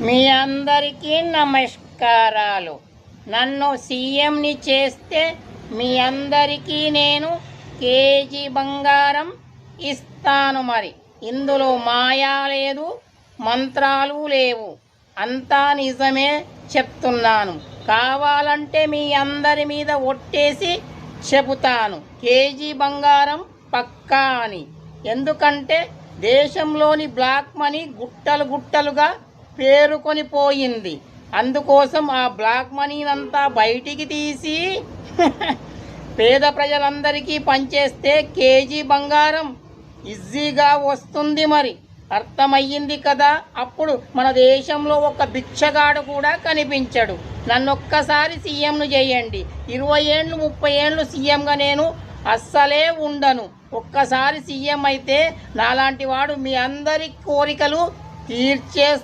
మీ అందరికీ నమస్కారాలు. నన్ను సీఎంని చేస్తే మీ అందరికీ నేను కేజీ బంగారం ఇస్తాను మరి. ఇందులో మాయా లేదు మంత్రాలు లేవు. అంతా నిజమే చెప్తున్నాను. కావాలంటే మీ అందరి మీద ఒట్టేసి చెబుతాను. కేజీ బంగారం పక్కా అని. ఎందుకంటే దేశంలోని బ్లాక్ మనీ గుట్టలు గుట్టలుగా పేరుకొని పోయింది అందుకోసం ఆ బ్లాక్ మనీనంతా బయటికి తీసి పేద ప్రజలందరికీ పంచేస్తే కేజీ బంగారం. ఈజీగా వస్తుంది మరి. అర్థమయ్యింది కదా? అప్పుడు మన దేశంలో ఒక భిక్షగాడు కూడా కనిపించడు. నన్ను ఒక్కసారి సీఎంను చేయండి. ఇరవై ఏండ్లు ముప్పై ఏండ్లు సీఎంగా నేను అస్సలే ఉండను. ఒక్కసారి సీఎం అయితే నాలాంటి వాడు మీ అందరి కోరికలు తీర్చే